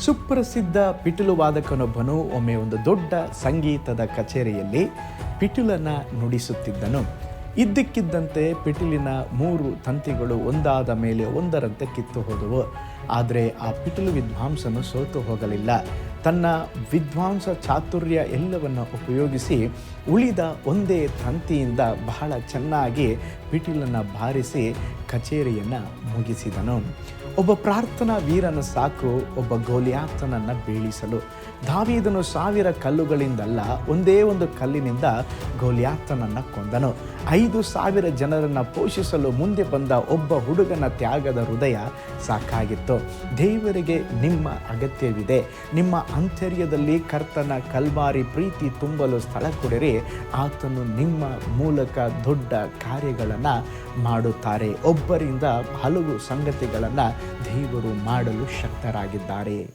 ಸುಪ್ರಸಿದ್ಧ ಪಿಟುಲು ವಾದಕನೊಬ್ಬನು ಒಮ್ಮೆ ಒಂದು ದೊಡ್ಡ ಸಂಗೀತದ ಕಚೇರಿಯಲ್ಲಿ ಪಿಟುಲನ್ನು ನುಡಿಸುತ್ತಿದ್ದನು. ಇದ್ದಕ್ಕಿದ್ದಂತೆ ಪಿಟಿಲಿನ ಮೂರು ತಂತಿಗಳು ಒಂದಾದ ಮೇಲೆ ಒಂದರಂತೆ ಕಿತ್ತು ಹೋದವು. ಆದರೆ ಆ ಪಿಟುಲು ವಿದ್ವಾಂಸನು ಸೋತು ಹೋಗಲಿಲ್ಲ. ತನ್ನ ವಿದ್ವಾಂಸ ಚಾತುರ್ಯ ಎಲ್ಲವನ್ನು ಉಪಯೋಗಿಸಿ ಉಳಿದ ಒಂದೇ ತಂತಿಯಿಂದ ಬಹಳ ಚೆನ್ನಾಗಿ ಪಿಟೀಲನ್ನು ಬಾರಿಸಿ ಕಚೇರಿಯನ್ನು ಮುಗಿಸಿದನು. ಒಬ್ಬ ಪ್ರಾರ್ಥನಾ ವೀರನ ಸಾಕು, ಒಬ್ಬ ಗೋಲಿಯಾತನನ್ನು ಬೀಳಿಸಲು. ದಾವೀದನು ಸಾವಿರ ಕಲ್ಲುಗಳಿಂದಲ್ಲ, ಒಂದೇ ಒಂದು ಕಲ್ಲಿನಿಂದ ಗೋಲಿಯಾತನನ್ನು ಕೊಂದನು. ಐದು ಸಾವಿರ ಜನರನ್ನು ಪೋಷಿಸಲು ಮುಂದೆ ಬಂದ ಒಬ್ಬ ಹುಡುಗನ ತ್ಯಾಗದ ಹೃದಯ ಸಾಕಾಗಿತ್ತು. ದೇವರಿಗೆ ನಿಮ್ಮ ಅಗತ್ಯವಿದೆ. ನಿಮ್ಮ ಆಂತರ್ಯದಲ್ಲಿ ಕರ್ತನ ಕಲ್ಬಾರಿ ಪ್ರೀತಿ ತುಂಬಲು ಸ್ಥಳ ಕೊಡಿರಿ. ಆತನು ನಿಮ್ಮ ಮೂಲಕ ದೊಡ್ಡ ಕಾರ್ಯಗಳನ್ನು ಮಾಡುತ್ತಾರೆ. ಒಬ್ಬರಿಂದ ಹಲವು ಸಂಗತಿಗಳನ್ನು ದೇವರು ಮಾಡಲು ಶಕ್ತರಾಗಿದ್ದಾರೆ.